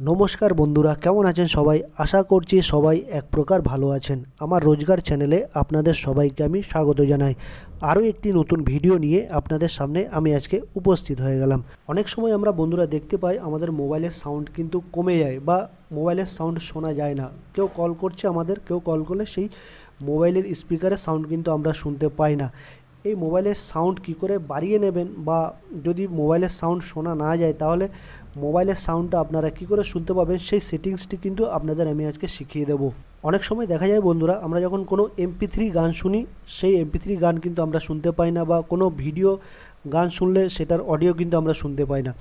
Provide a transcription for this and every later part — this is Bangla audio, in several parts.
নমস্কার বন্ধুরা, কেমন আছেন সবাই? আশা করছি সবাই এক প্রকার ভালো আছেন। আমার রোজগার চ্যানেলে আপনাদের সবাইকে আমি স্বাগত জানাই। আরও একটি নতুন ভিডিও নিয়ে আপনাদের সামনে আমি আজকে উপস্থিত হয়ে গেলাম। অনেক সময় আমরা বন্ধুরা দেখতে পাই, আমাদের মোবাইলের সাউন্ড কিন্তু কমে যায় বা মোবাইলের সাউন্ড শোনা যায় না। কেউ কল করছে আমাদের, কেউ কল করলে সেই মোবাইলের স্পিকারের সাউন্ড কিন্তু আমরা শুনতে পাই না। এই মোবাইলের সাউন্ড কি করে বাড়িয়ে নেবেন বা যদি মোবাইলের সাউন্ড শোনা না যায় তাহলে মোবাইলের সাউন্ডটা আপনারা কি করে শুনতে পাবেন সেই সেটিংসটি কিন্তু আপনাদের আমি আজকে শিখিয়ে দেবো। অনেক সময় দেখা যায় বন্ধুরা, আমরা যখন কোনো এমপি থ্রি গান শুনি, সেই এমপি থ্রি গান কিন্তু আমরা শুনতে পাই না বা কোনো ভিডিও গান শুনলে সেটার অডিও কিন্তু আমরা শুনতে পাই না।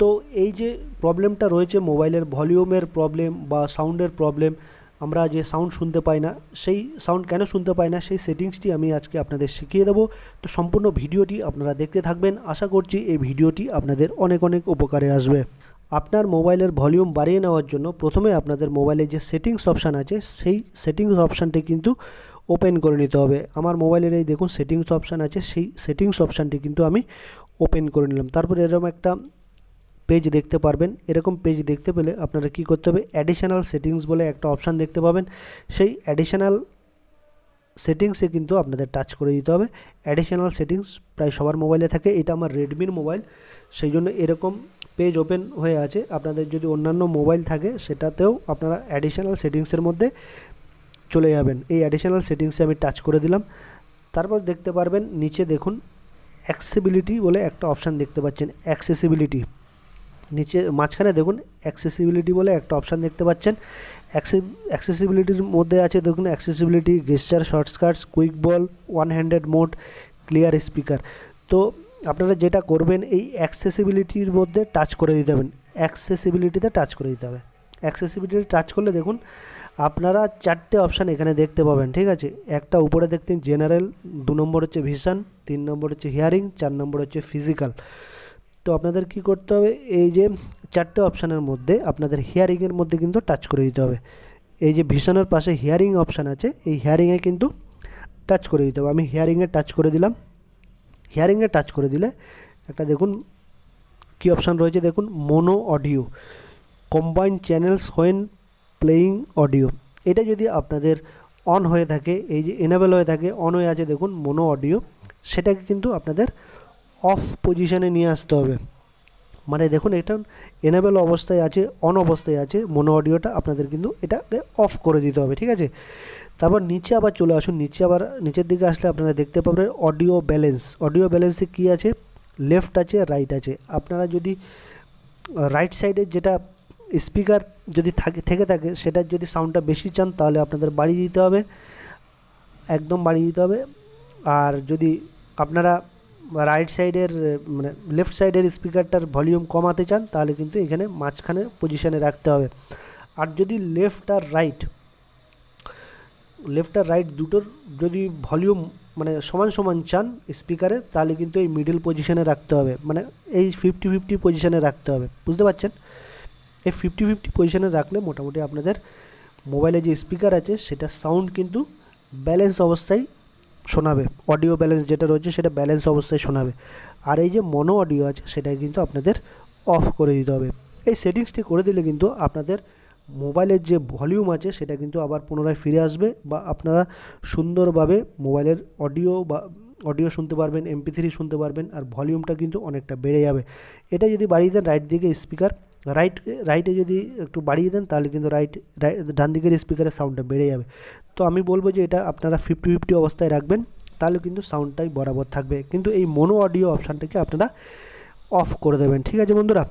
তো এই যে প্রবলেমটা রয়েছে মোবাইলের ভলিউমের প্রবলেম বা সাউন্ডের প্রবলেম আমরা যে সাউন্ড শুনতে পাই না, সেই সাউন্ড কেন শুনতে পাই না, সেই সেটিংসটি আমি আজকে আপনাদের শিখিয়ে দেবো। তো সম্পূর্ণ ভিডিওটি আপনারা দেখতে থাকবেন। আশা করছি এই ভিডিওটি আপনাদের অনেক অনেক উপকারে আসবে। আপনার মোবাইলের ভলিউম বাড়িয়ে নেওয়ার জন্য প্রথমে আপনাদের মোবাইলে যে সেটিংস অপশান আছে, সেই সেটিংস অপশানটি কিন্তু ওপেন করে নিতে হবে। আমার মোবাইলের এই দেখুন সেটিংস অপশান আছে, সেই সেটিংস অপশানটি কিন্তু আমি ওপেন করে নিলাম। তারপরে এরকম একটা পেজ দেখতে পারবেন। এরকম পেজ দেখতে পেলে আপনারা কি করতে হবে? অ্যাডিশনাল সেটিংস বলে একটা অপশান দেখতে পাবেন। সেই অ্যাডিশনাল সেটিংসে কিন্তু আপনাদের টাচ করে দিতে হবে। অ্যাডিশনাল সেটিংস প্রায় সবার মোবাইলে থাকে। এটা আমার রেডমির মোবাইল সেই জন্য এরকম পেজ ওপেন হয়ে আছে। আপনাদের যদি অন্যান্য মোবাইল থাকে, সেটাতেও আপনারা অ্যাডিশনাল সেটিংসের মধ্যে চলে যাবেন। এই অ্যাডিশনাল সেটিংসে আমি টাচ করে দিলাম। তারপর দেখতে পারবেন, নিচে দেখুন অ্যাক্সেসিবিলিটি বলে একটা অপশান দেখতে পাচ্ছেন। অ্যাক্সেসিবিলিটি নিচে মাঝখানে দেখুন অ্যাক্সেসিবিলিটি বলে একটা অপশান দেখতে পাচ্ছেন। অ্যাক্সেসিবিলিটির মধ্যে আছে দেখুন accessibility gesture shortcuts quick ball one handed mode clear speaker তো আপনারা যেটা করবেন, এই অ্যাক্সেসিবিলিটির মধ্যে টাচ করে দিতে হবেন অ্যাক্সেসিবিলিটিতে টাচ করে দিতে হবে। অ্যাক্সেসিবিলিটি টাচ করলে দেখুন, আপনারা চারটে অপশান এখানে দেখতে পাবেন, ঠিক আছে? একটা উপরে দেখতেন জেনারেল দু নম্বর হচ্ছে ভিশন তিন নম্বর হচ্ছে হিয়ারিং চার নম্বর হচ্ছে ফিজিক্যাল তো আপনাদের কি করতে হবে? এই যে চারটে অপশানের মধ্যে আপনাদের হিয়ারিংয়ের মধ্যে কিন্তু টাচ করে দিতে হবে। এই যে ভিশনের পাশে হিয়ারিং অপশান আছে, এই হিয়ারিংয়ে কিন্তু টাচ করে দিতে হবে। আমি হিয়ারিংয়ে টাচ করে দিলাম। হিয়ারিংয়ে টাচ করে দিলে একটা দেখুন কী অপশান রয়েছে। দেখুন mono audio combine channels when playing audio এটা যদি আপনাদের অন হয়ে থাকে, এই যে এনেবেল হয়ে থাকে অন হয়ে আছে, দেখুন মোনো অডিও সেটাকে কিন্তু আপনাদের অফ পজিশানে নিয়ে আসতে হবে। মানে দেখুন, এটা এনেবেল অবস্থায় আছে অন অবস্থায় আছে মোনো অডিওটা আপনাদের কিন্তু এটাকে অফ করে দিতে হবে, ঠিক আছে? তারপর নিচে আবার চলে আসুন, নিচে আবার নিচের দিকে আসলে আপনারা দেখতে পাবেন অডিও ব্যালেন্স অডিও ব্যালেন্সে কী আছে? লেফট আছে রাইট আছে। আপনারা যদি রাইট সাইডে যেটা স্পিকার যদি থাকে, থেকে থাকে, সেটার যদি সাউন্ডটা বেশি চান, তাহলে আপনাদের বাড়িয়ে দিতে হবে। একদম বাড়িয়ে দিতে হবে। আর যদি আপনারা রাইট সাইডের মানে লেফট সাইডের স্পিকারটার ভলিউম কমাতে চান, তাহলে কিন্তু এখানে মাঝখানে পজিশানে রাখতে হবে। আর যদি লেফট আর রাইট লেফট আর রাইট দুটোর যদি ভলিউম মানে সমান সমান চান স্পিকারে তাহলে কিন্তু এই মিডল পজিশানে রাখতে হবে। মানে এই ফিফটি ফিফটি পজিশানে রাখতে হবে। বুঝতে পারছেন? এই ফিফটি ফিফটি পজিশানে রাখলে মোটামুটি আপনাদের মোবাইলে যে স্পিকার আছে, সেটা সাউন্ড কিন্তু ব্যালেন্স অবস্থায় শোনাবে। অডিও ব্যালেন্স যেটা রয়েছে সেটা ব্যালেন্স অবস্থায় শোনাবে। আর এই যে মনো অডিও আছে সেটা কিন্তু আপনাদের অফ করে দিতে হবে। এই সেটিংসটি করে দিলে কিন্তু আপনাদের মোবাইলের যে ভলিউম আছে সেটা কিন্তু আবার পুনরায় ফিরে আসবে বা আপনারা সুন্দরভাবে মোবাইলের অডিও বা অডিও শুনতে পারবেন এমপি থ্রি শুনতে পারবেন, আর ভলিউমটা কিন্তু অনেকটা বেড়ে যাবে। এটা যদি বাড়িয়ে দেন রাইট দিকে স্পিকার রাইট রাইটে যদি একটু বাড়িয়ে দেন, তাহলে কিন্তু রাইট ডান দিকের স্পিকারের সাউন্ডটা বেড়ে যাবে। তো আমি বলব যে এটা আপনারা ফিফটি ফিফটি অবস্থায় রাখবেন, তাহলে কিন্তু সাউন্ডটাই বরাবর থাকবে। কিন্তু এই মোনো অডিও অপশানটাকে আপনারা অফ করে দেবেন, ঠিক আছে বন্ধুরা?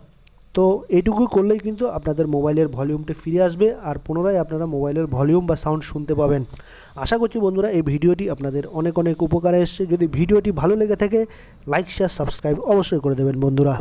তো এইটুকু করলেই কিন্তু আপনাদের মোবাইলের ভলিউমটা ফিরে আসবে, আর পুনরায় আপনারা মোবাইলের ভলিউম বা সাউন্ড শুনতে পাবেন। আশা করছি বন্ধুরা, এই ভিডিওটি আপনাদের অনেক অনেক উপকারে এসছে। যদি ভিডিওটি ভালো লেগে থাকে লাইক শেয়ার সাবস্ক্রাইব অবশ্যই করে দেবেন বন্ধুরা।